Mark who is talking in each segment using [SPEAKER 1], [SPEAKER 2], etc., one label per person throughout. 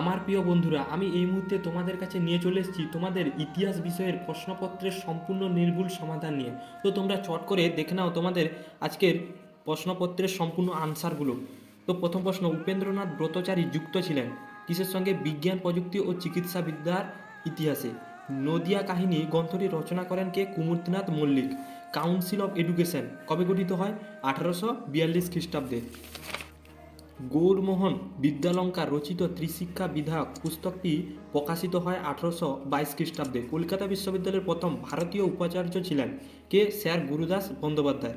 [SPEAKER 1] আমার প্রিয় বন্ধুরা, আমি এই মুহূর্তে তোমাদের কাছে নিয়ে চলে এসেছি তোমাদের ইতিহাস বিষয়ের প্রশ্নপত্রের সম্পূর্ণ নির্ভুল সমাধান নিয়ে। তো তোমরা চট করে দেখে নাও তোমাদের আজকের প্রশ্নপত্রের সম্পূর্ণ আনসারগুলো। তো প্রথম প্রশ্ন, উপেন্দ্রনাথ ব্রতচারী যুক্ত ছিলেন কিসের সঙ্গে বিজ্ঞান, প্রযুক্তি ও চিকিৎসাবিদ্যার ইতিহাসে? নদিয়া কাহিনী গ্রন্থটি রচনা করেন কে? Kumurtinath Mallick. Council of education কবে গঠিত হয়? আঠারোশো বিয়াল্লিশ খ্রিস্টাব্দে। গৌরমোহন বিদ্যালঙ্কার রচিত ত্রিশিক্ষা বিধায়ক পুস্তকটি প্রকাশিত হয় আঠারোশো বাইশ খ্রিস্টাব্দে। কলকাতা বিশ্ববিদ্যালয়ের প্রথম ভারতীয় উপাচার্য ছিলেন কে স্যার গুরুদাস বন্দ্যোপাধ্যায়।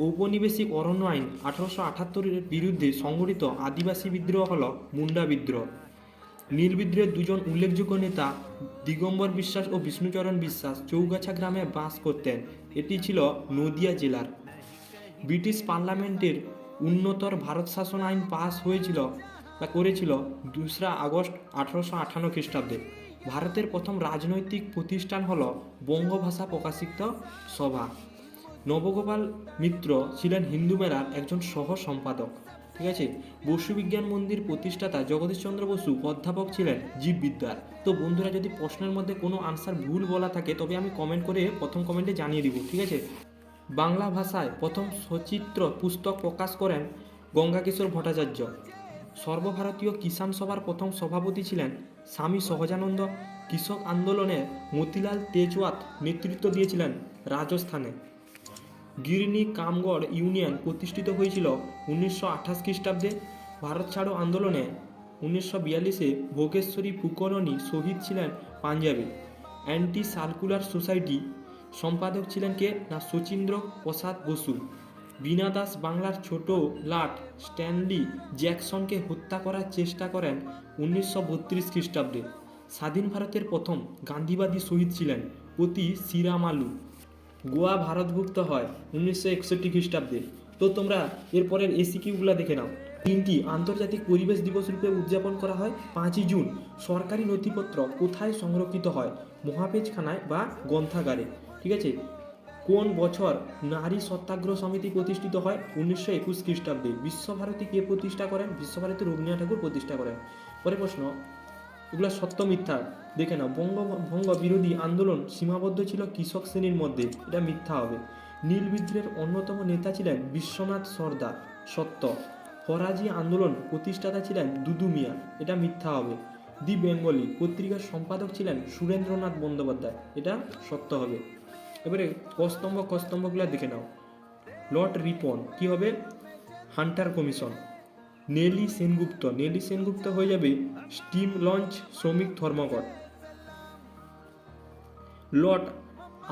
[SPEAKER 1] ঔপনিবেশিক অরণ্য আইন আঠারোশো আটাত্তরের বিরুদ্ধে সংগঠিত আদিবাসী বিদ্রোহ হল মুন্ডা বিদ্রোহ। নীল দুজন উল্লেখযোগ্য নেতা দিগম্বর বিশ্বাস ও বিষ্ণুচরণ বিশ্বাস চৌগাছা গ্রামে বাস করতেন। এটি ছিল নদিয়া জেলার। ব্রিটিশ পার্লামেন্টের উন্নতর ভারত শাসন আইন পাস হয়েছিল বা করেছিল দোসরা আগস্ট আঠারোশো আটান্ন খ্রিস্টাব্দে। ভারতের প্রথম রাজনৈতিক প্রতিষ্ঠান হল বঙ্গভাষা প্রকাশিত সভা। নবগোপাল মিত্র ছিলেন হিন্দু মেলার একজন সহ সম্পাদক। ঠিক আছে? বসু বিজ্ঞান মন্দির প্রতিষ্ঠাতা জগদীশচন্দ্র বসু অধ্যাপক ছিলেন জীববিদ্যার তো বন্ধুরা, যদি প্রশ্নের মধ্যে কোনো আনসার ভুল বলা থাকে, তবে আমি কমেন্ট করে প্রথম কমেন্টে জানিয়ে দিব, ঠিক আছে? বাংলা ভাষায় প্রথম সচিত্র পুস্তক প্রকাশ করেন গঙ্গাকিশোর ভট্টাচার্য। সর্বভারতীয় কিষাণ সভার প্রথম সভাপতি ছিলেন স্বামী সহজানন্দ। কৃষক আন্দোলনে মতিলাল তেজওয়াত নেতৃত্ব দিয়েছিলেন রাজস্থানে। গিরনি কামগড় ইউনিয়ন প্রতিষ্ঠিত হয়েছিল উনিশশো আঠাশ খ্রিস্টাব্দে। ভারত ছাড়ো আন্দোলনে উনিশশো বিয়াল্লিশে ভোগেশ্বরী ফুকরণী শহীদ ছিলেন পাঞ্জাবে। অ্যান্টি সার্কুলার সোসাইটি সম্পাদক ছিলেন কে? না শচীন্দ্র প্রসাদ বসু। বীণা দাস বাংলার ছোট লাট স্ট্যানলি জ্যাকসনকে হত্যা করার চেষ্টা করেন উনিশশো বত্রিশ খ্রিস্টাব্দে। স্বাধীন ভারতের প্রথম গান্ধীবাদী শহীদ ছিলেন অতি সিরামালু গোয়া ভারতভুক্ত হয় উনিশশো একষট্টি খ্রিস্টাব্দে। তো তোমরা এরপরের এসিকিউগুলো দেখে নাও। তিনটি আন্তর্জাতিক পরিবেশ দিবস রূপে উদযাপন করা হয় পাঁচই জুন। সরকারি নথিপত্র কোথায় সংরক্ষিত হয়? মহাপেজখানায় বা গ্রন্থাগারে। ঠিক আছে? কোন বছর নারী সত্যাগ্রহ সমিতি প্রতিষ্ঠিত হয়? উনিশশো একুশ খ্রিস্টাব্দে। বিশ্বভারতী কে প্রতিষ্ঠা করেন? বিশ্বভারতী রবীন্দ্রনাথ ঠাকুর প্রতিষ্ঠা করেন। পরে প্রশ্ন, এগুলো সত্য মিথ্যা? দেখে নাও বঙ্গভঙ্গ বিরোধী আন্দোলন সীমাবদ্ধ ছিল কৃষক শ্রেণির মধ্যে। এটা মিথ্যা হবে। নীল বিদ্রোহের অন্যতম নেতা ছিলেন বিশ্বনাথ সর্দার। সত্য। ফরাজি আন্দোলন প্রতিষ্ঠাতা ছিলেন দুদু মিয়া। এটা মিথ্যা হবে। দি বেঙ্গলি পত্রিকার সম্পাদক ছিলেন সুরেন্দ্রনাথ বন্দ্যোপাধ্যায়। এটা সত্য হবে। এবারে কস্তম্ভ কস্তম্ভগুলো দেখে নাও। লর্ড রিপন, কি হবে? Hunter commission. Nellie Sengupta Nellie Sengupta হয়ে যাবে স্টিম লঞ্চ শ্রমিক ধর্মঘট। লর্ড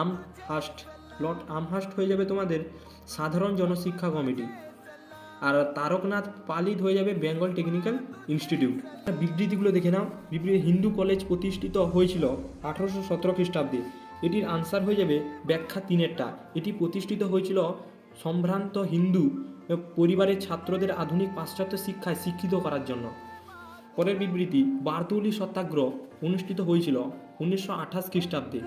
[SPEAKER 1] আমহাস্ট লর্ড আমহাস্ট হয়ে যাবে তোমাদের সাধারণ জনশিক্ষা কমিটি। আর তারকনাথ পালিত হয়ে যাবে বেঙ্গল টেকনিক্যাল ইনস্টিটিউট। বিবৃতিগুলো দেখে নাও। বিবৃতি হিন্দু কলেজ প্রতিষ্ঠিত হয়েছিল আঠারোশো সতেরো খ্রিস্টাব্দে। এটির আনসার হয়ে যাবে ব্যাখ্যা তিনেরটা। এটি প্রতিষ্ঠিত হয়েছিল সম্ভ্রান্ত হিন্দু পরিবারের ছাত্রদের আধুনিক পাশ্চাত্য শিক্ষায় শিক্ষিত করার জন্য। পরের বিবৃতি বারদৌলি সত্যাগ্রহ অনুষ্ঠিত হয়েছিল উনিশশো আঠাশ খ্রিস্টাব্দে।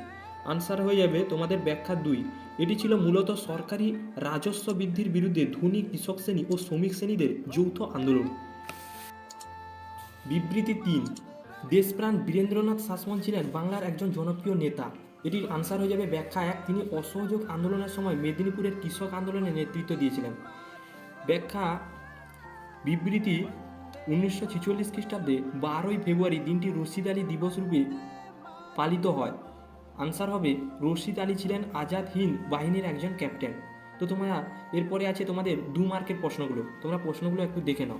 [SPEAKER 1] আনসার হয়ে যাবে তোমাদের ব্যাখ্যা দুই। এটি ছিল মূলত সরকারি রাজস্ব বৃদ্ধির বিরুদ্ধে ধনী কৃষক শ্রেণি ও শ্রমিক শ্রেণীদের যৌথ আন্দোলন। বিবৃতি তিন, দেশপ্রাণ বীরেন্দ্রনাথ শাসমল ছিলেন বাংলার একজন জনপ্রিয় নেতা। এটির আনসার হয়ে যাবে ব্যাখ্যা এক। তিনি অসহযোগ আন্দোলনের সময় মেদিনীপুরের কৃষক আন্দোলনে নেতৃত্ব দিয়েছিলেন। ব্যাখ্যা বিবৃতি উনিশশো ছেচল্লিশ খ্রিস্টাব্দে বারোই ফেব্রুয়ারি দিনটি রশিদ আলী দিবস রূপে পালিত হয়। আনসার হবে, রশিদ আলী ছিলেন আজাদ হিন্দ বাহিনীর একজন ক্যাপ্টেন তো তোমরা, এরপরে আছে তোমাদের দু মার্কের প্রশ্নগুলো। তোমরা প্রশ্নগুলো একটু দেখে নাও।